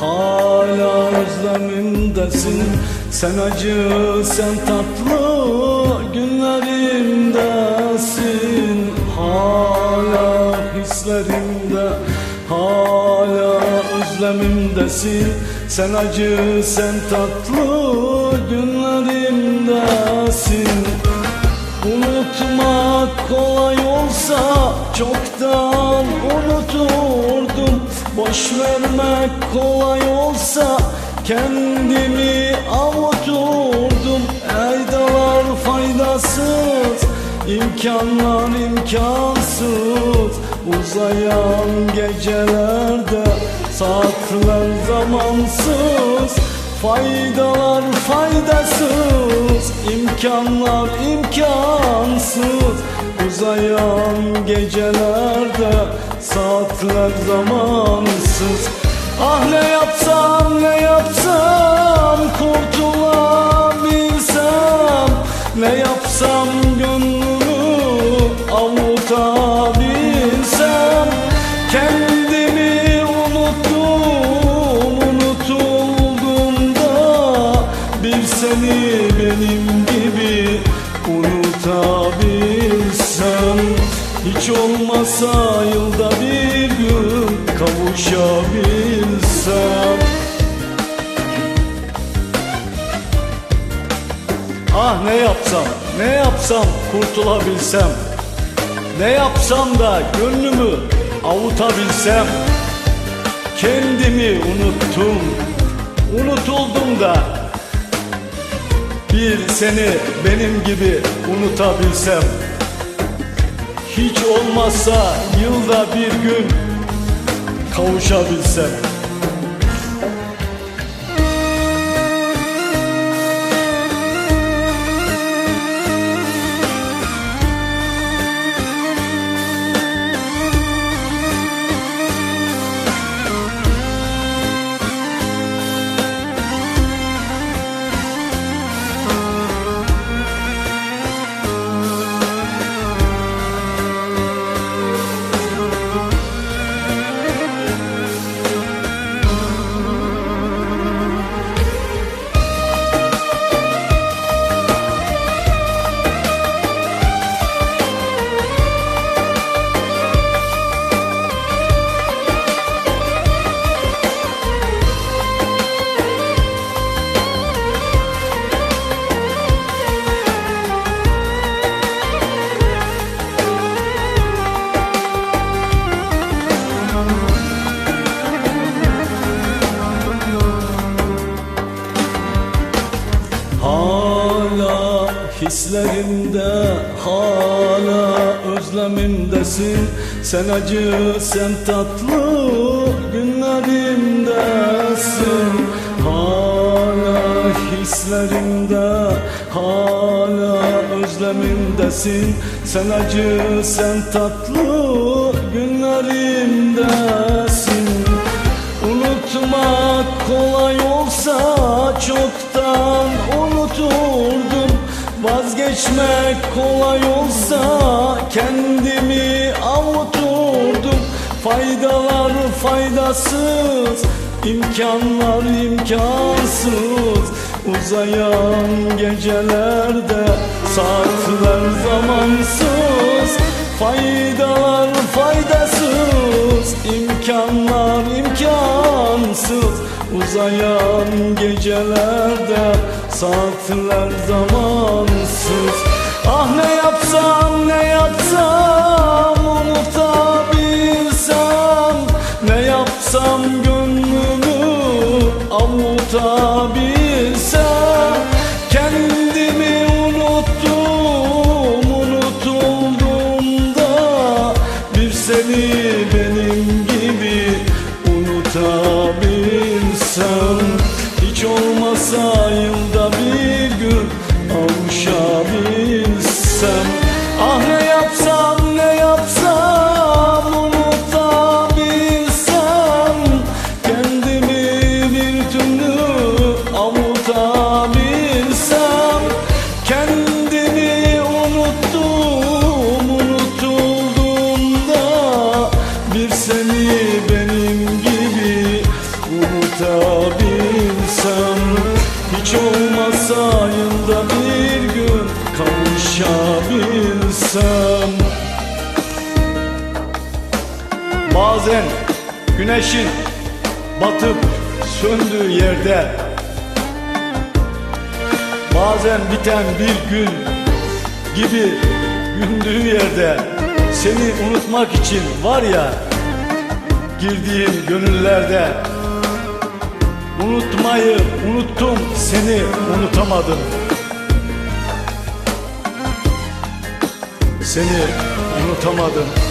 hala özlemimdesin Sen acı sen tatlı günlerimdesin Hala hislerimde hala özlemimdesin. Sen acı sen tatlı günlerimdesin Boş vermek kolay olsa kendimi avuturdum Eydalar faydasız, imkanlar imkansız. Uzayan gecelerde saatler zamansız. Faydalar faydasız, imkanlar imkansız. Uzayan gecelerde saatler zamansız. Ah ne yapsam ne yapsam kurtulabilsem. Ne yapsam gönlümü avutabilsem. Kendimi unuttum unutulduğumda Bir seni benim gibi unutabilsem. Hiç olmasa yılda kavuşabilsem Ah ne yapsam, ne yapsam kurtulabilsem. Ne yapsam da gönlümü avutabilsem. Kendimi unuttum, unutuldum da. Bir seni benim gibi unutabilsem. Hiç olmazsa yılda bir gün kavuşabilsem hislerimde hala özlemimdesin Sen acı sen tatlı günlerimdesin Hala hislerimde hala özlemimdesin Sen acı sen tatlı günlerimdesin Vazgeçmek kolay olsa kendimi avuturdum. Faydalar faydasız, imkanlar imkansız. Uzayan gecelerde saatler zamansız. Faydalar faydasız, imkanlar imkansız. Uzayan gecelerde saatler zamansız ısıtabilsem Hiç olmazsa yılda bir gün kavuşabilsem. Bazen güneşin batıp söndüğü yerde Bazen biten bir gün gibi gündüğü yerde Seni unutmak için var ya girdiğim gönüllerde Unutmayı unuttum seni unutamadım. Seni unutamadım